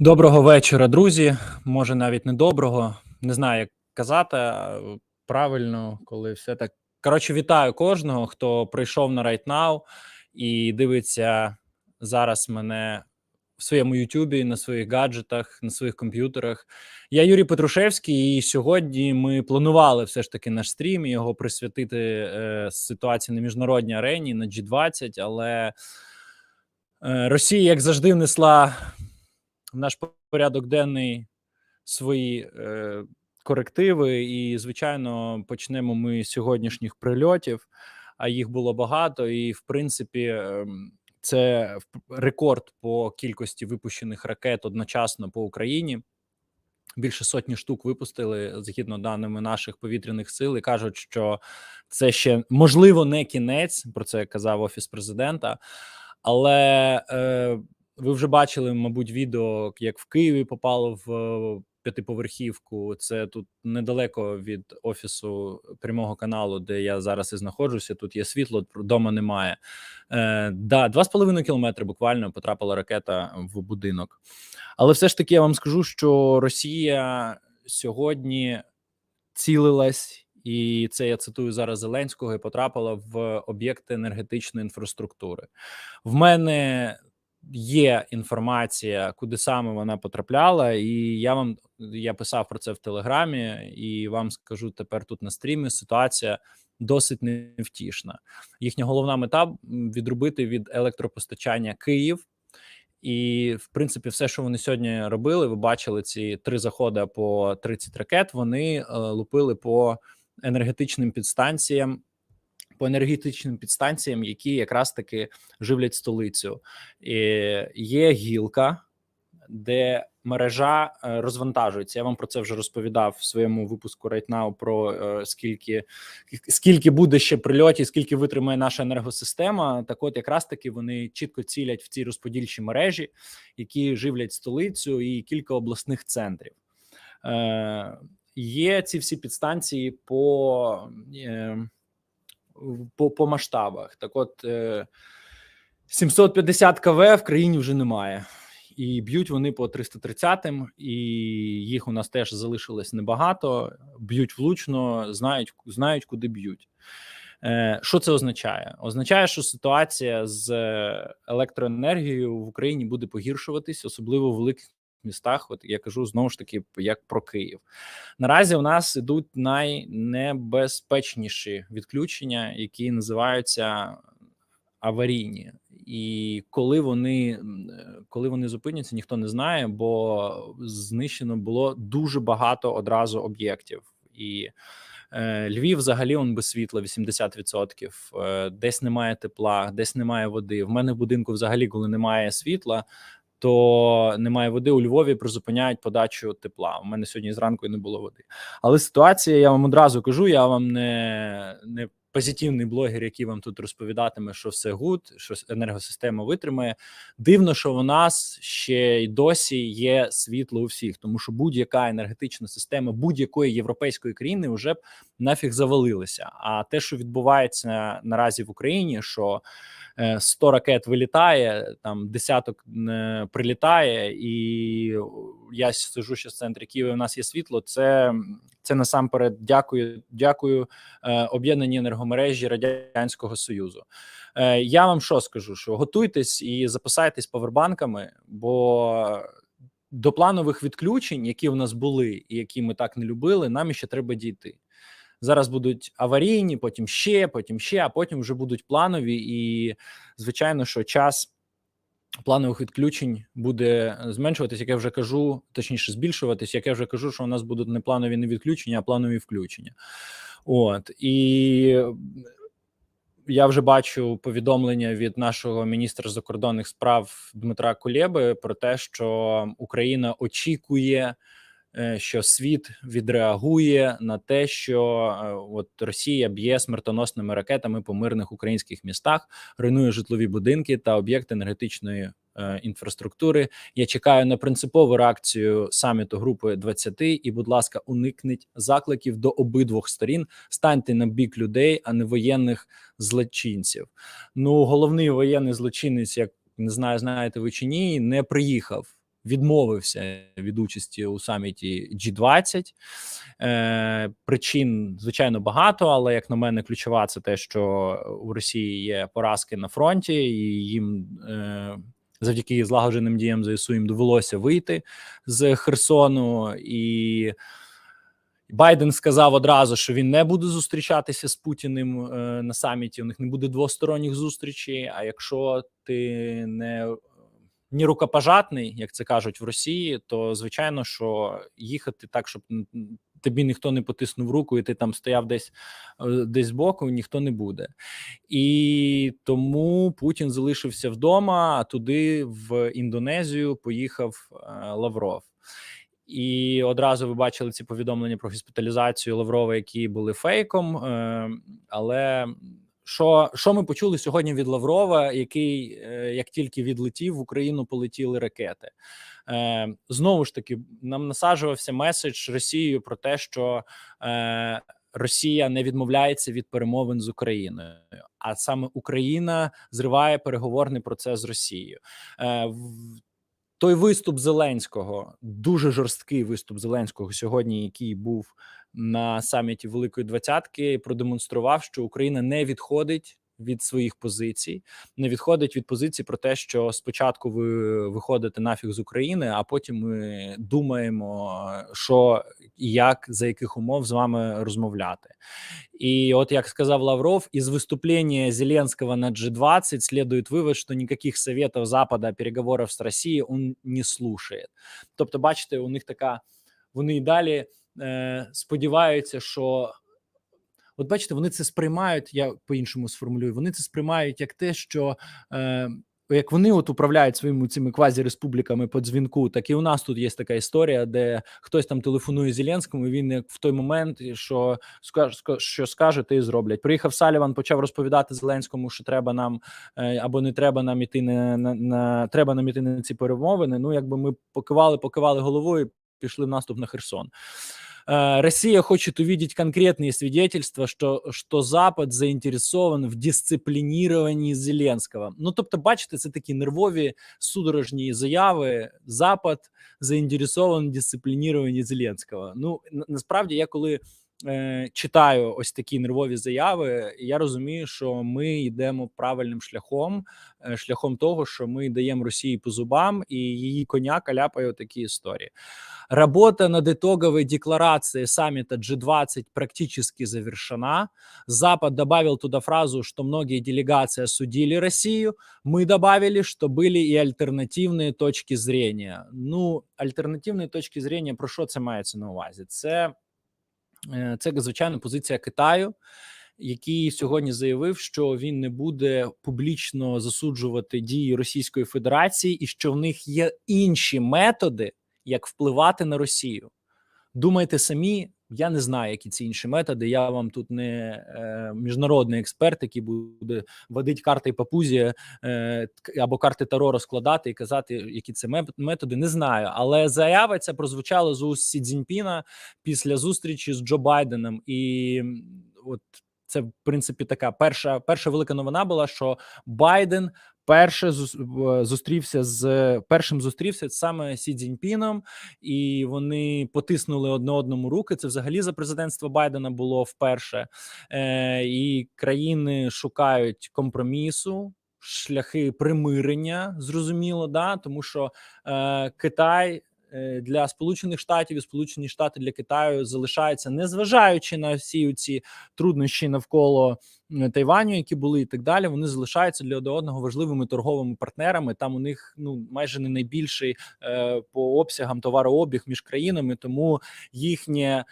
Доброго вечора, друзі. Може, навіть не доброго. Не знаю, як казати правильно, коли все так. Коротше, вітаю кожного, хто прийшов на Right Now і дивиться зараз мене в своєму Ютубі, на своїх гаджетах, на своїх комп'ютерах. Я Юрій Петрушевський, і сьогодні ми планували все ж таки наш стрім його присвятити е, ситуації на міжнародній арені на G20, але е, Росія, як завжди, внесла в наш порядок денний свої е, корективи. І, звичайно, почнемо ми з сьогоднішніх прильотів, а їх було багато. І, в принципі, е, це рекорд по кількості випущених ракет одночасно по Україні. Більше сотні штук випустили згідно даними наших повітряних сил, і кажуть, що це ще можливо не кінець. Про це казав офіс президента, але е, ви вже бачили, мабуть, відео, як в Києві попало в е, п'ятиповерхівку. Це тут недалеко від офісу прямого каналу, де я зараз і знаходжуся. Тут є світло, вдома немає. Е, Да, два з половиною кілометри буквально потрапила ракета в будинок. Але все ж таки я вам скажу, що Росія сьогодні цілилась. І це я цитую зараз Зеленського і потрапила в об'єкти енергетичної інфраструктури. В мене є інформація, куди саме вона потрапляла, і я вам я писав про це в телеграмі, і вам скажу тепер тут на стрімі. Ситуація досить невтішна. Їхня головна мета відробити від електропостачання Київ. І, в принципі, все, що вони сьогодні робили, ви бачили ці три заходи по 30 ракет. Вони е, лупили по енергетичним підстанціям по енергетичним підстанціям, які якраз таки живлять столицю. І Є гілка, де мережа е, розвантажується. Я вам про це вже розповідав в своєму випуску Right Now про е, скільки скільки буде ще прильотів, скільки витримає наша енергосистема. Так, от якраз таки вони чітко цілять в ці розподільчі мережі, які живлять столицю і кілька обласних центрів. Е, Є ці всі підстанції по е, по по масштабах. Так, от 750 КВ в країні вже немає, і б'ють вони по 330-м, і їх у нас теж залишилось небагато. Б'ють влучно, знають, знають, куди б'ють. Е, що це означає? Означає, що ситуація з електроенергією в Україні буде погіршуватись, особливо в великих містах. От я кажу знову ж таки, як про Київ. Наразі у нас ідуть найнебезпечніші відключення, які називаються аварійні. І коли вони коли вони зупиняться, ніхто не знає, бо знищено було дуже багато одразу об'єктів і. Е, Львів взагалі он без світла 80%. Е, десь немає тепла, десь немає води. В мене в будинку, взагалі, коли немає світла, то немає води у Львові, призупиняють подачу тепла. У мене сьогодні зранку і не було води. Але ситуація, я вам одразу кажу, я вам не не позитивний блогер, який вам тут розповідатиме, що все гуд, що енергосистема витримає. Дивно, що у нас ще й досі є світло у всіх, тому що будь-яка енергетична система будь-якої європейської країни вже б нафіг завалилася. А те, що відбувається наразі в Україні, що 100 е, ракет вилітає, там десяток прилітає, і я сижу ще в центрі Києва. У нас є світло. Це це насамперед дякую. Дякую е, об'єднані енергомережі радянського союзу. Е, я вам що скажу? Що готуйтесь і запасайтесь повербанками, бо до планових відключень, які у нас були, і які ми так не любили, нам ще треба дійти. Зараз будуть аварійні, потім ще, потім ще, а потім вже будуть планові. І звичайно, що час планових відключень буде зменшуватись, як я вже кажу, точніше збільшуватись, як я вже кажу, що у нас будуть не планові не відключення, а планові включення. От і я вже бачу повідомлення від нашого міністра закордонних справ Дмитра Кулєби про те, що Україна очікує. Е, що світ відреагує на те, що е, от Росія б'є смертоносними ракетами по мирних українських містах, руйнує житлові будинки та об'єкти енергетичної е, інфраструктури. Я чекаю на принципову реакцію саміту групи 20 і, будь ласка, уникніть закликів до обидвох сторін. Станьте на бік людей, а не воєнних злочинців. Ну головний воєнний злочинець, як не знаю, знаєте ви чи ні, не приїхав відмовився від участі у саміті G20. Е, Причин звичайно багато, але як на мене, ключова це те, що у Росії є поразки на фронті, і їм е, завдяки злагодженим діям ЗСУ їм довелося вийти з Херсону і. Байден сказав одразу, що він не буде зустрічатися з Путіним е, на саміті. У них не буде двосторонніх зустрічей. А якщо ти не ні рукопожатний, як це кажуть в Росії, то звичайно, що їхати так, щоб тобі ніхто не потиснув руку, і ти там стояв десь е, десь збоку, ніхто не буде. І тому Путін залишився вдома, а туди в Індонезію поїхав е, Лавров. І одразу ви бачили ці повідомлення про госпіталізацію Лаврова, які були фейком. Е, але що, що ми почули сьогодні від Лаврова, який е, як тільки відлетів в Україну, полетіли ракети. Е, знову ж таки, нам насаджувався меседж Росією про те, що е, Росія не відмовляється від перемовин з Україною, а саме Україна зриває переговорний процес з Росією. Той виступ Зеленського, дуже жорсткий виступ Зеленського сьогодні, який був на саміті Великої Двадцятки, продемонстрував, що Україна не відходить від своїх позицій, не відходить від позиції про те, що спочатку ви виходите нафіг з України, а потім ми думаємо, що і як за яких умов з вами розмовляти. И вот, як сказав Лавров, из выступления Зеленского на G20 следует вывод, что никаких советов Запада, переговоров с Россией он не слушает. Тобто, бачите, у них така, вони і далі е, сподіваються, що от бачите, вони це сприймають. Я по-іншому сформулюю. Вони це сприймають як те, що е, як вони от управляють своїми цими квазі-республіками по дзвінку, так і у нас тут є така історія, де хтось там телефонує Зеленському. і Він як в той момент, що скаже, що скаже, ти зроблять. Приїхав Саліван, почав розповідати Зеленському, що треба нам е, або не треба нам іти на, на, на треба нам іти на ці перемовини. Ну якби ми покивали, покивали головою, пішли в наступ на Херсон. Э, Россия хочет увидеть конкретные свидетельства, что, что Запад заинтересован в дисциплінірованні Зеленського. Ну тобто, бачите, це такі нервові судорожні заяви. Запад заінтересований в дисциплініруванні Зеленського. Ну насправді, я коли е, читаю ось такі нервові заяви, я розумію, що ми йдемо правильним шляхом, е, шляхом того, що ми даємо Росії по зубам, і її коня каляпає такі історії. Работа над итоговой декларацией саммита G20 практически завершена. Запад добавил туда фразу, что многие делегации осудили Россию. Мы добавили, что были и альтернативные точки зрения. Ну, альтернативні точки зрення, про що це мається на увазі? Це, е, це звичайно позиція Китаю. Який сьогодні заявив, що він не буде публічно засуджувати дії Російської Федерації, і що в них є інші методи, як впливати на Росію. Думайте самі, я не знаю, які ці інші методи. Я вам тут не е, міжнародний експерт, який буде водити карти папузі е, або карти Таро розкладати і казати, які це мет- методи. Не знаю, але заява ця прозвучала з уст Сі Цзіньпіна після зустрічі з Джо Байденом, і от це в принципі така перша перша велика новина була, що Байден перше зустрівся з першим зустрівся саме Сі Цзіньпіном, і вони потиснули одне одному руки. Це взагалі за президентства Байдена було вперше. Е, і країни шукають компромісу. Шляхи примирення зрозуміло, да тому що е, Китай для Сполучених Штатів і Сполучені Штати для Китаю залишаються, незважаючи на всі ці труднощі навколо е, Тайваню, які були і так далі. Вони залишаються для одного важливими торговими партнерами. Там у них ну майже не найбільший е, по обсягам товарообіг між країнами, тому їхнє.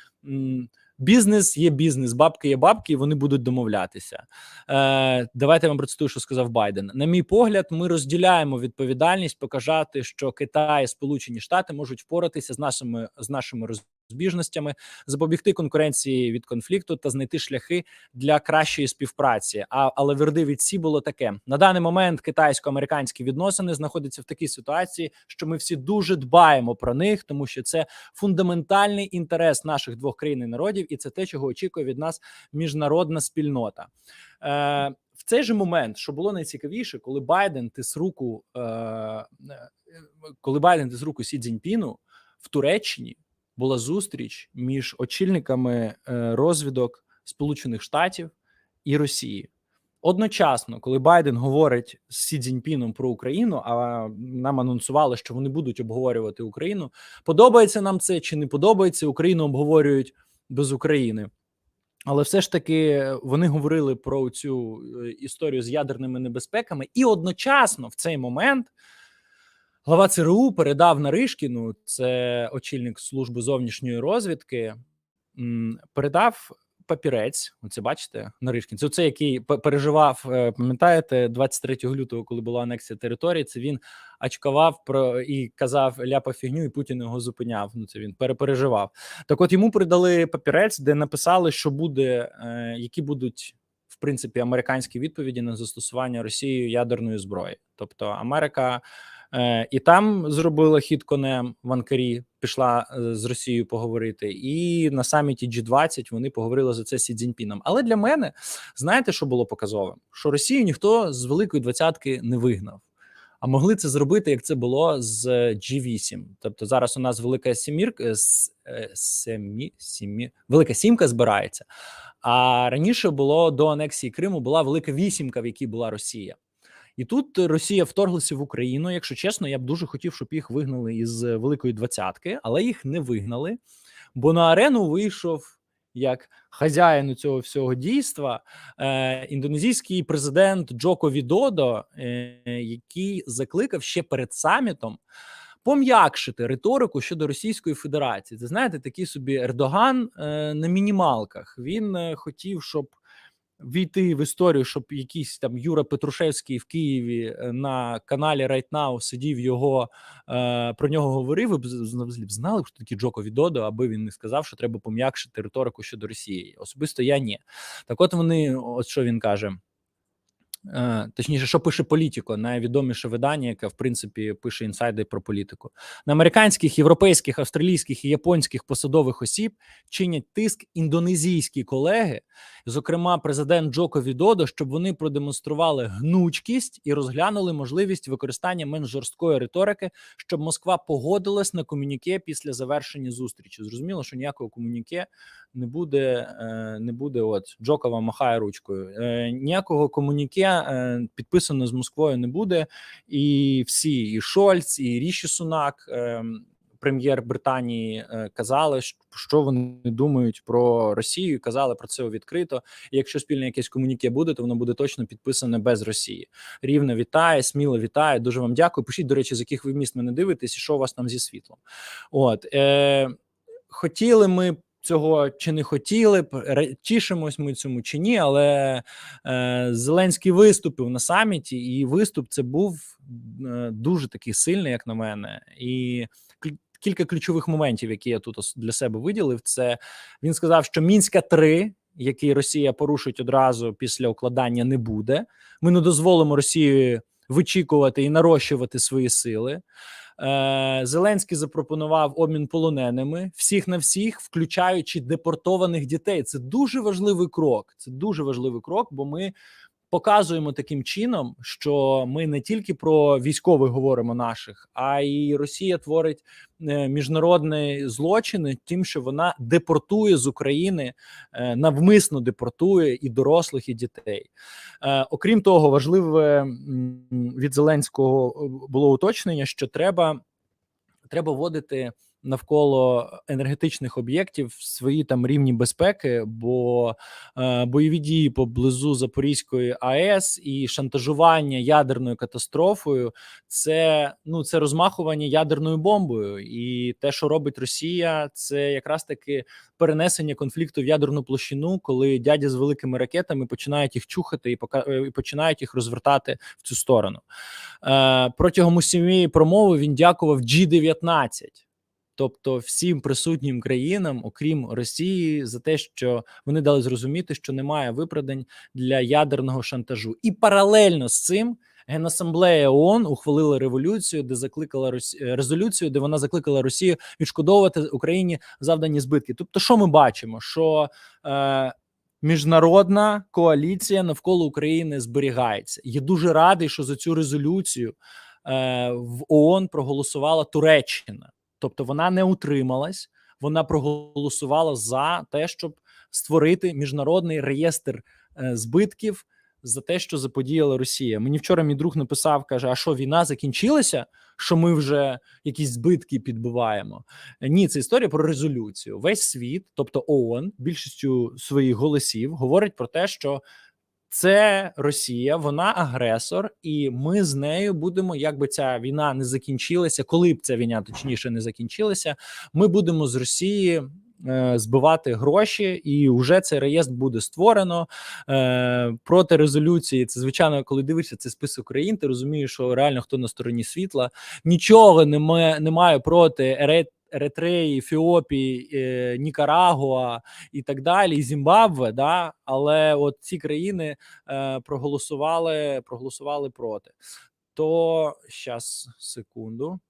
Бізнес є бізнес, бабки є бабки, і вони будуть домовлятися. Е, давайте я вам процитую, що сказав Байден. На мій погляд, ми розділяємо відповідальність показати, що Китай і Сполучені Штати можуть впоратися з нашими з нашими роз- збіжностями, запобігти конкуренції від конфлікту та знайти шляхи для кращої співпраці. А але верди від Сі було таке: на даний момент китайсько-американські відносини знаходяться в такій ситуації, що ми всі дуже дбаємо про них, тому що це фундаментальний інтерес наших двох країн і народів, і це те, чого очікує від нас міжнародна спільнота. Е, в цей же момент, що було найцікавіше, коли Байден тис руку, е, е, коли Байден тис руку Сі Цзіньпіну в Туреччині була зустріч між очільниками е, розвідок Сполучених Штатів і Росії. Одночасно, коли Байден говорить з Сі Цзіньпіном про Україну, а нам анонсували, що вони будуть обговорювати Україну. Подобається нам це чи не подобається? Україну обговорюють без України. Але все ж таки вони говорили про цю е, історію з ядерними небезпеками, і одночасно в цей момент глава ЦРУ передав Наришкіну, це очільник служби зовнішньої розвідки, передав папірець. Оце бачите, Наришкін. Це цей, який пе- переживав. е, Пам'ятаєте, 23 лютого, коли була анексія території. Це він очкував про і казав ляпа фігню, і Путін його зупиняв. Ну це він перепереживав. Так, от йому передали папірець, де написали, що буде, е, які будуть в принципі американські відповіді на застосування Росією ядерної зброї. Тобто Америка е, і там зробила хід конем в Анкарі, пішла е, з Росією поговорити, і на саміті G20 вони поговорили за це Сі Цзіньпіном. Але для мене знаєте, що було показовим? Що Росію ніхто з великої двадцятки не вигнав. А могли це зробити, як це було з G8. Тобто зараз у нас велика сімірка е, семі, сімі, велика сімка збирається. А раніше було до анексії Криму була велика вісімка, в якій була Росія. І тут Росія вторглася в Україну. Якщо чесно, я б дуже хотів, щоб їх вигнали із великої двадцятки, але їх не вигнали, бо на арену вийшов як хазяїн цього всього дійства е, індонезійський президент Джоко Відодо, е, який закликав ще перед самітом пом'якшити риторику щодо Російської Федерації. Це знаєте, такий собі Ердоган е, на мінімалках. Він е, хотів, щоб війти в історію, щоб якийсь там Юра Петрушевський в Києві е, на каналі Right Now сидів його е, про нього говорив. Ви б знали, хто такі Джоко Відодо, аби він не сказав, що треба пом'якшити риторику щодо Росії. Особисто я ні. Так, от вони, от що він каже. Е, Точніше, що пише політико, найвідоміше видання, яке в принципі пише інсайди про політику. На американських, європейських, австралійських і японських посадових осіб чинять тиск індонезійські колеги, зокрема президент Джоко Відодо, щоб вони продемонстрували гнучкість і розглянули можливість використання менш жорсткої риторики, щоб Москва погодилась на комюніке після завершення зустрічі. Зрозуміло, що ніякого комюніке не буде. е, Не буде. От Джокова махає ручкою. Е, Ніякого комуніке е, підписано з Москвою не буде. І всі, і Шольц, і Ріші Сунак. е, Прем'єр Британії е, казали, що вони думають про Росію. Казали про це відкрито. І якщо спільне якесь комуніке буде, то воно буде точно підписане без Росії. Рівно вітає, сміло вітає. Дуже вам дякую. Пишіть, до речі, з яких ви міст мене дивитесь, і що у вас там зі світлом. От е, хотіли ми цього чи не хотіли б, тішимось ми цьому чи ні, але е, Зеленський виступив на саміті, і виступ це був е, дуже такий сильний, як на мене. І кілька ключових моментів, які я тут для себе виділив, це він сказав, що Мінська 3 який Росія порушить одразу після укладання, не буде. Ми не дозволимо Росії вичікувати і нарощувати свої сили. Е, Зеленський запропонував обмін полоненими всіх на всіх, включаючи депортованих дітей. Це дуже важливий крок. Це дуже важливий крок, бо ми показуємо таким чином, що ми не тільки про військових говоримо наших, а й Росія творить е, міжнародні злочини, тим, що вона депортує з України, е, навмисно депортує і дорослих, і дітей. Е, Окрім того, важливе від Зеленського було уточнення, що треба, треба вводити навколо енергетичних об'єктів свої там рівні безпеки, бо е, бойові дії поблизу Запорізької АЕС і шантажування ядерною катастрофою це ну це розмахування ядерною бомбою, і те, що робить Росія, це якраз таки перенесення конфлікту в ядерну площину, коли дяді з великими ракетами починають їх чухати і пока е, і починають їх розвертати в цю сторону. Е, протягом усієї промови він дякував G-19. Тобто всім присутнім країнам, окрім Росії, за те, що вони дали зрозуміти, що немає виправдань для ядерного шантажу, і паралельно з цим. Генасамблея ООН ухвалила революцію, де закликала Росі... е, резолюцію, де вона закликала Росію відшкодовувати Україні завдані збитки. Тобто, що ми бачимо? Що е, міжнародна коаліція навколо України зберігається. Я дуже радий, що за цю резолюцію е, в ООН проголосувала Туреччина, тобто вона не утрималась, вона проголосувала за те, щоб створити міжнародний реєстр е, збитків за те, що заподіяла Росія. Мені вчора мій друг написав: каже: А що війна закінчилася? Що ми вже якісь збитки підбиваємо? Ні, це історія про резолюцію. Весь світ, тобто ООН, більшістю своїх голосів, говорить про те, що це Росія, вона агресор, і ми з нею будемо, якби ця війна не закінчилася, коли б ця війна точніше не закінчилася. Ми будемо з Росії. е, Збивати гроші, і вже цей реєстр буде створено е, проти резолюції. Це звичайно, коли дивишся цей список країн, ти розумієш, що реально хто на стороні світла. Нічого немає, немає проти Еритреї, Ефіопії, е, Нікарагуа і так далі, Зімбабве. Да? Але от ці країни е, проголосували, проголосували проти. То щас, секунду.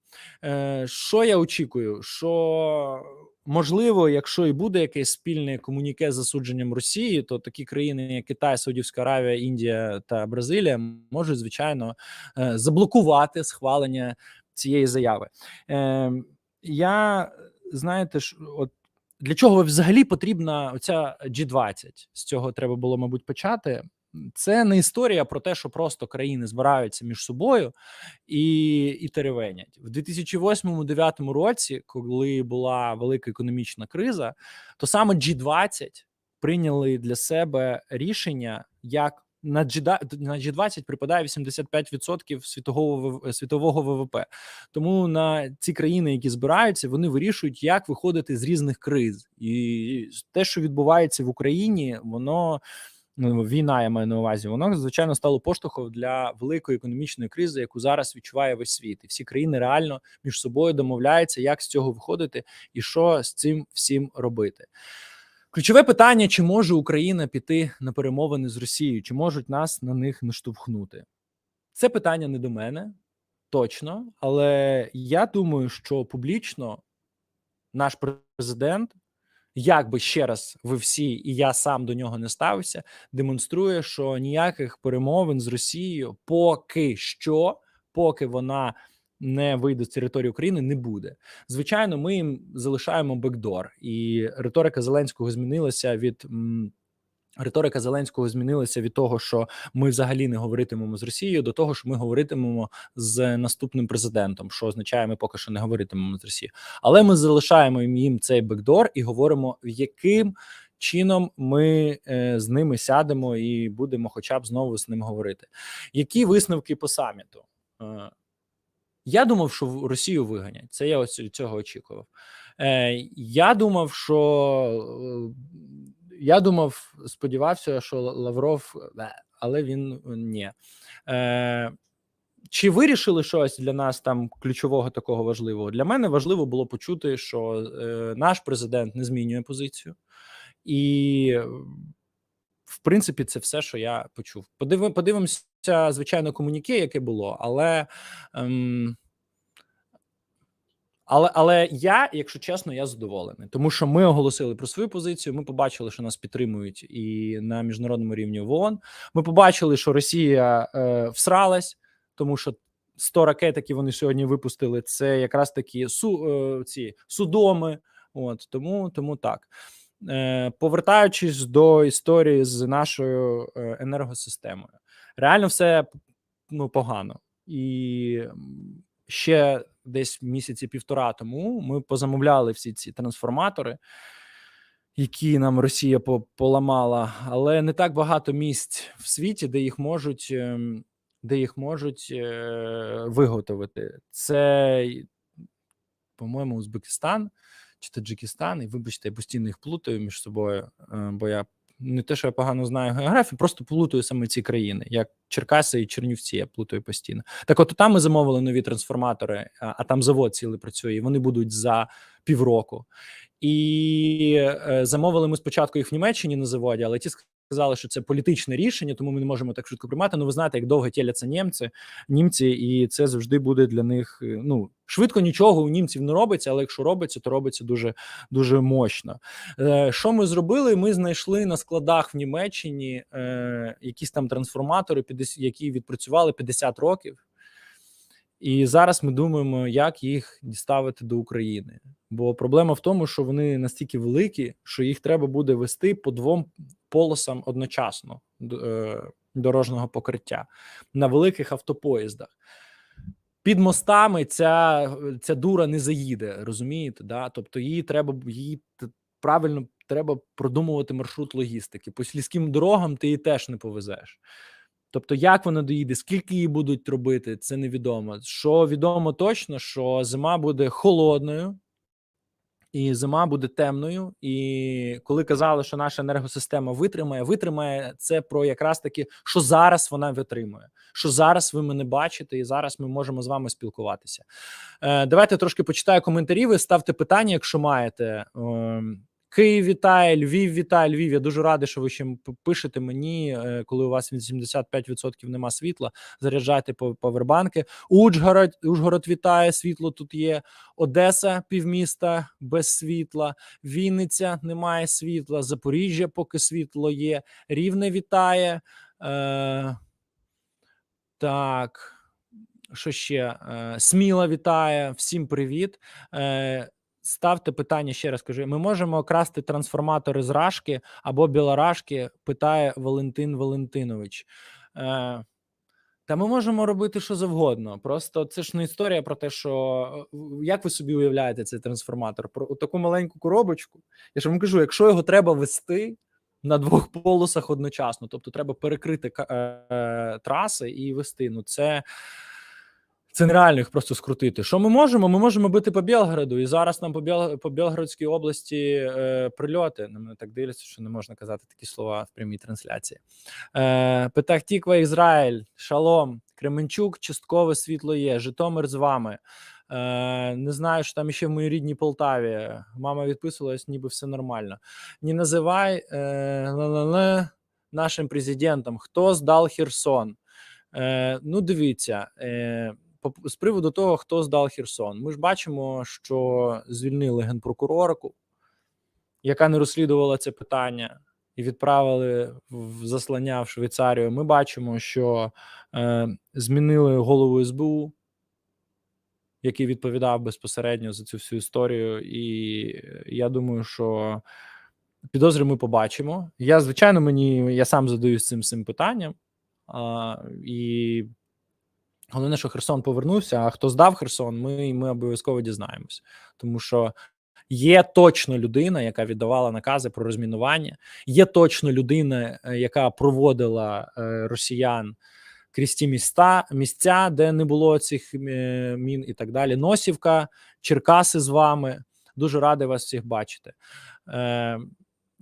Е, що я очікую? Що можливо, якщо і буде якесь спільне комуніке з засудженням Росії, то такі країни, як Китай, Саудівська Аравія, Індія та Бразилія, можуть звичайно е, заблокувати схвалення цієї заяви. Е, я знаєте ж, от для чого взагалі потрібна оця G20? З цього треба було, мабуть, почати. Це не історія про те, що просто країни збираються між собою і, і теревенять в 2008-2009 році, коли була велика економічна криза, то саме G20 прийняли для себе рішення, як на G, на G20 припадає 85% світового світового ВВП. Тому на ці країни, які збираються, вони вирішують, як виходити з різних криз, і те, що відбувається в Україні, воно ну, війна, я маю на увазі, воно звичайно стало поштовхом для великої економічної кризи, яку зараз відчуває весь світ, і всі країни реально між собою домовляються, як з цього виходити і що з цим всім робити. Ключове питання: чи може Україна піти на перемовини з Росією, чи можуть нас на них наштовхнути? Це питання не до мене, точно, але я думаю, що публічно наш президент, як би ще раз ви всі, і я сам до нього не ставився, демонструє, що ніяких перемовин з Росією поки що, поки вона не вийде з території України, не буде. Звичайно, ми їм залишаємо бекдор, і риторика Зеленського змінилася від. Риторика Зеленського змінилася від того, що ми взагалі не говоритимемо з Росією, до того, що ми говоритимемо з наступним президентом, що означає, ми поки що не говоритимемо з Росією. Але ми залишаємо їм цей бекдор і говоримо, яким чином ми е, з ними сядемо і будемо, хоча б знову з ним говорити. Які висновки по саміту? Е, я думав, що Росію виганять. Це я ось цього очікував. Е, я думав, що е, я думав, сподівався, що Лавров, е, але він ні. Е, чи вирішили щось для нас там ключового такого важливого? Для мене важливо було почути, що е, наш президент не змінює позицію, і е, в принципі це все, що я почув. Подивимо, подивимося, звичайно, комуніке, яке було, але. Ем, але але я, якщо чесно, я задоволений, тому що ми оголосили про свою позицію. Ми побачили, що нас підтримують і на міжнародному рівні в ООН. Ми побачили, що Росія е, всралась, тому що 100 ракет, які вони сьогодні випустили, це якраз такі су, е, ці судоми. От тому, тому так. Е, повертаючись до історії з нашою е, енергосистемою, реально все ну погано. І ще десь місяці півтора тому ми позамовляли всі ці трансформатори, які нам Росія по- поламала, але не так багато місць в світі, де їх можуть, ем, де їх можуть е, виготовити. Це, по-моєму, Узбекистан чи Таджикистан, і вибачте, я постійно їх плутаю між собою, е, бо я не те, що я погано знаю географію, просто плутаю саме ці країни, як Черкаси і Чернівці. Я плутаю постійно. Так, от там ми замовили нові трансформатори, а, там завод цілий працює. і Вони будуть за півроку. І е, замовили ми спочатку їх в Німеччині на заводі, але ті сказали, що це політичне рішення, тому ми не можемо так швидко приймати. Ну, ви знаєте, як довго тіляться німці, німці, і це завжди буде для них. е, Ну швидко нічого у німців не робиться, але якщо робиться, то робиться дуже дуже мощно. Е, Що ми зробили? Ми знайшли на складах в Німеччині е, якісь там трансформатори, 50, які відпрацювали 50 років. І зараз ми думаємо, як їх діставити до України. Бо проблема в тому, що вони настільки великі, що їх треба буде вести по двом полосам одночасно е, дорожнього покриття на великих автопоїздах. Під мостами ця, ця дура не заїде, розумієте? Да? Тобто її треба її правильно треба продумувати маршрут логістики. По сільським дорогам ти її теж не повезеш. Тобто, як вона доїде, скільки її будуть робити, це невідомо. Що відомо точно, що зима буде холодною, і зима буде темною. І коли казали, що наша енергосистема витримає, витримає це про якраз таки, що зараз вона витримує, що зараз ви мене бачите, і зараз ми можемо з вами спілкуватися. Е, давайте трошки почитаю коментарі. Ви ставте питання, якщо маєте. Ем, Київ вітає, Львів вітає, Львів. Я дуже радий, що ви ще пишете мені, е, коли у вас 85% нема світла. Заряджайте павербанки. Ужгород, Ужгород вітає, світло тут є. Одеса, півміста без світла. Вінниця немає світла. Запоріжжя, поки світло є. Рівне вітає. Е, так. Що ще? Е, Сміла вітає. Всім привіт. Ставте питання ще раз кажу: ми можемо красти трансформатори з Рашки або Білорашки? Питає Валентин Валентинович. Е, та ми можемо робити що завгодно. Просто це ж не історія про те, що е, як ви собі уявляєте цей трансформатор? Про таку маленьку коробочку. Я ж вам кажу, якщо його треба вести на двох полосах одночасно, тобто треба перекрити е, е, траси і вести. Ну це. Це нереально їх просто скрутити. Що ми можемо? Ми можемо бити по Білгороду, і зараз нам по Біл... по Білгородській області е, прильоти. На мене так дивляться, що не можна казати такі слова в прямій трансляції. Е, Петах Тіква, Ізраїль, Шалом, Кременчук, часткове світло є. Житомир з вами. Е, не знаю, що там ще в моїй рідній Полтаві. Мама відписувалась, ніби все нормально. Не називай е, нашим президентом, хто здав Херсон. Е, ну, дивіться, е, з приводу того, хто здав Херсон. Ми ж бачимо, що звільнили генпрокурорку, яка не розслідувала це питання, і відправили в заслання в Швейцарію. Ми бачимо, що е, змінили голову СБУ, який відповідав безпосередньо за цю всю історію. І я думаю, що підозри ми побачимо. Я, звичайно, мені я сам задаюсь цим цим питанням. А, і головне, що Херсон повернувся. А хто здав Херсон, ми, ми обов'язково дізнаємось, тому що є точно людина, яка віддавала накази про розмінування. Є точно людина, е, яка проводила е, росіян крізь ті міста, місця, де не було цих е, мін і так далі. Носівка, Черкаси з вами. Дуже радий вас всіх бачити.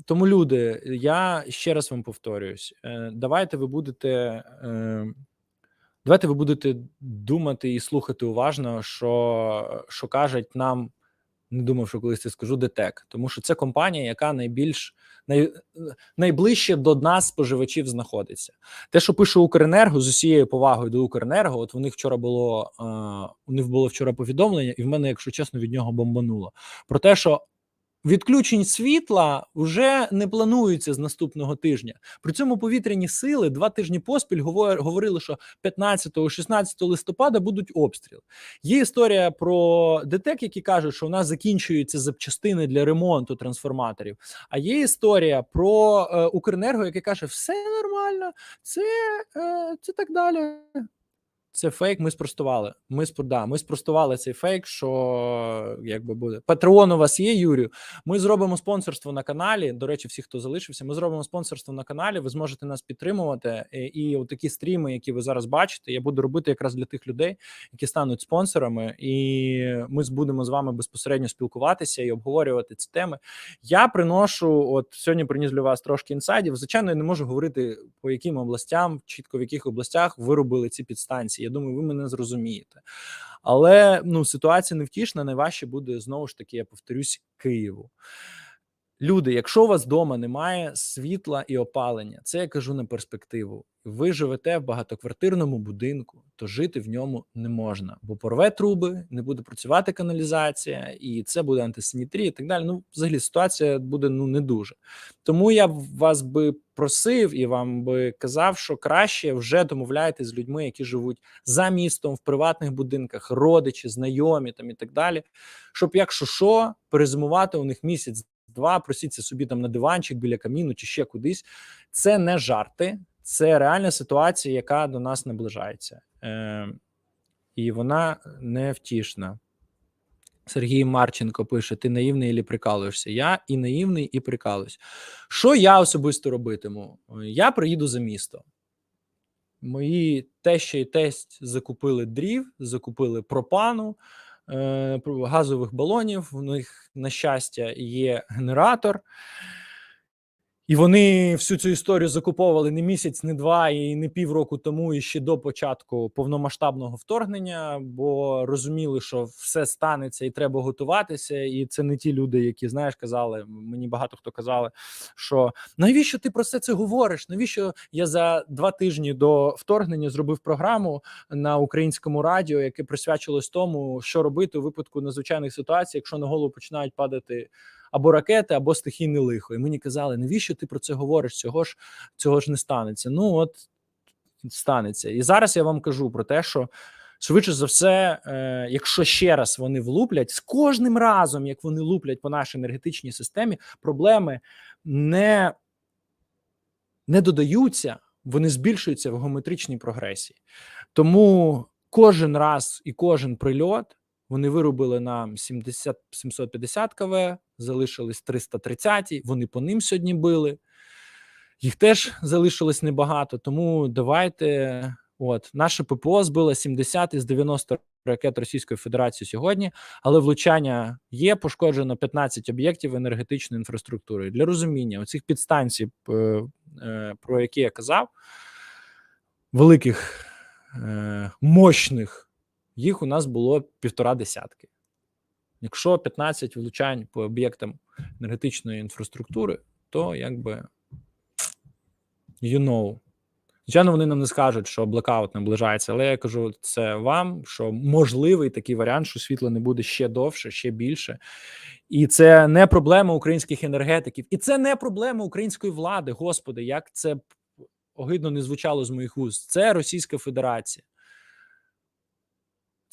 Тому, люди, я ще раз вам повторююсь: давайте ви будете. Давайте ви будете думати і слухати уважно, що, що кажуть нам. Не думав, що колись це скажу ДТЕК, тому що це компанія, яка найбільш най, найближче до нас споживачів знаходиться. Те, що пише Укренерго з усією повагою до Укренерго, от у них вчора було е, у них було вчора повідомлення, і в мене, якщо чесно, від нього бомбануло про те, що відключень світла вже не планується з наступного тижня. При цьому повітряні сили два тижні поспіль говор- говорили, що 15-16 листопада будуть обстріли. Є історія про ДТЕК, які кажуть, що у нас закінчуються запчастини для ремонту трансформаторів. А є історія про е, Укренерго, яке каже, все нормально, це, е, це так далі. Це фейк. Ми спростували. Ми спро- да, ми спростували цей фейк. Що якби буде Патреон у вас є, Юрію. Ми зробимо спонсорство на каналі. До речі, всі, хто залишився, ми зробимо спонсорство на каналі. Ви зможете нас підтримувати. І, такі стріми, які ви зараз бачите, я буду робити якраз для тих людей, які стануть спонсорами, і ми будемо з вами безпосередньо спілкуватися і обговорювати ці теми. Я приношу, от сьогодні приніс для вас трошки інсайдів. Звичайно, я не можу говорити по яким областям, чітко в яких областях виробили ці підстанції. Я думаю, ви мене зрозумієте. Але ну ситуація невтішна. Найважче буде знову ж таки, я повторюсь, Києву. Люди, якщо у вас вдома немає світла і опалення, це я кажу на перспективу. Ви живете в багатоквартирному будинку, то жити в ньому не можна, бо порве труби, не буде працювати каналізація, і це буде антисанітарія і так далі. Ну, взагалі, ситуація буде ну не дуже. Тому я вас би просив і вам би казав, що краще вже домовляйтесь з людьми, які живуть за містом в приватних будинках, родичі, знайомі там і так далі. Щоб, якщо що, перезимувати у них місяць. Два просіться собі там на диванчик біля каміну чи ще кудись. Це не жарти, це реальна ситуація, яка до нас наближається, е, і вона невтішна. Сергій Марченко пише: Ти наївний і прикалуєшся? Я і наївний, і прикалуюсь. Що я особисто робитиму? Я приїду за місто. Мої теща і тесть закупили дрів, закупили пропану, про- газових балонів. В них, на щастя, є генератор. І вони всю цю історію закуповували не місяць, не два і не півроку тому, і ще до початку повномасштабного вторгнення, бо розуміли, що все станеться і треба готуватися. І це не ті люди, які знаєш, казали. Мені багато хто казали, що навіщо ти про все це говориш? Навіщо я за два тижні до вторгнення зробив програму на українському радіо, яке присвячилось тому, що робити у випадку надзвичайних ситуацій, якщо на голову починають падати або ракети, або стихійне лихо. І мені казали, навіщо ти про це говориш? Цього ж цього ж не станеться. Ну от станеться. І зараз я вам кажу про те, що. Швидше за все, е, якщо ще раз вони влуплять з кожним разом, як вони луплять по нашій енергетичній системі, проблеми не, не додаються, вони збільшуються в геометричній прогресії. Тому кожен раз і кожен прильот вони виробили нам 70 750 КВ, залишились 330-ті, Вони по ним сьогодні били. Їх теж залишилось небагато. Тому давайте. От наше ППО збило 70 із 90 ракет Російської Федерації сьогодні, але влучання є. Пошкоджено 15 об'єктів енергетичної інфраструктури. Для розуміння оцих підстанцій, е, е, про які я казав, великих е, мощних, їх у нас було півтора десятки. Якщо 15 влучань по об'єктам енергетичної інфраструктури, то якби you know. Звичайно, вони нам не скажуть, що блекаут наближається, але я кажу це вам, що можливий такий варіант, що світло не буде ще довше, ще більше. І це не проблема українських енергетиків, і це не проблема української влади. Господи, як це огидно не звучало з моїх уст. Це Російська Федерація.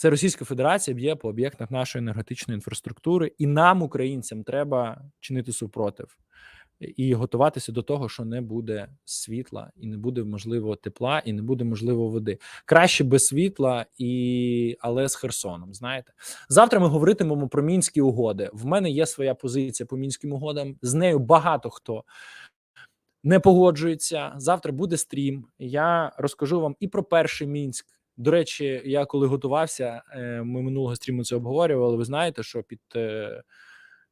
Це Російська Федерація б'є по об'єктах нашої енергетичної інфраструктури, і нам, українцям, треба чинити супротив і готуватися до того, що не буде світла, і не буде можливо тепла, і не буде можливо води. Краще без світла, і але з Херсоном. Знаєте, завтра ми говоритимемо про мінські угоди. В мене є своя позиція по мінським угодам. З нею багато хто. Не погоджується завтра. Буде стрім. Я розкажу вам і про перший мінськ. До речі, я коли готувався, е, ми минулого стріму це обговорювали. Ви знаєте, що під е,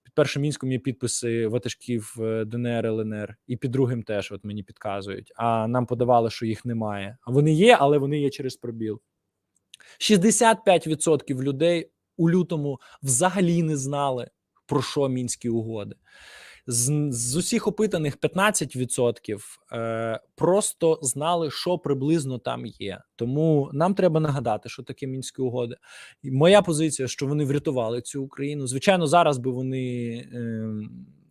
під першим мінськом є підписи ватажків е, ДНР, ЛНР, і під другим теж от мені підказують. А нам подавали, що їх немає. А вони є, але вони є через пробіл. 65% людей у лютому взагалі не знали про що мінські угоди. З, з усіх опитаних 15% е, просто знали, що приблизно там є. Тому нам треба нагадати, що таке мінські угоди. І моя позиція, що вони врятували цю Україну. Звичайно, зараз би вони е,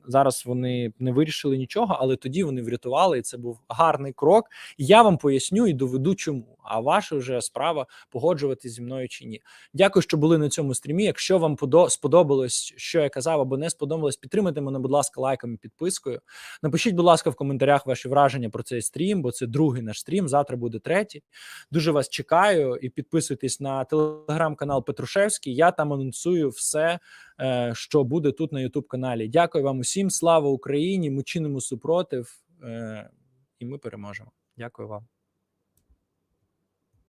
Зараз вони не вирішили нічого, але тоді вони врятували, і це був гарний крок. І я вам поясню і доведу, чому. А ваша вже справа погоджуватись зі мною чи ні. Дякую, що були на цьому стрімі. Якщо вам подо- сподобалось, що я казав, або не сподобалось, підтримайте мене, будь ласка, лайком і підпискою. Напишіть, будь ласка, в коментарях ваші враження про цей стрім, бо це другий наш стрім. Завтра буде третій. Дуже вас чекаю і підписуйтесь на телеграм-канал Петрушевський. Я там анонсую все, е, що буде тут на Ютуб каналі. Дякую вам усім. Слава Україні! Ми чинимо супротив, е, і ми переможемо. Дякую вам.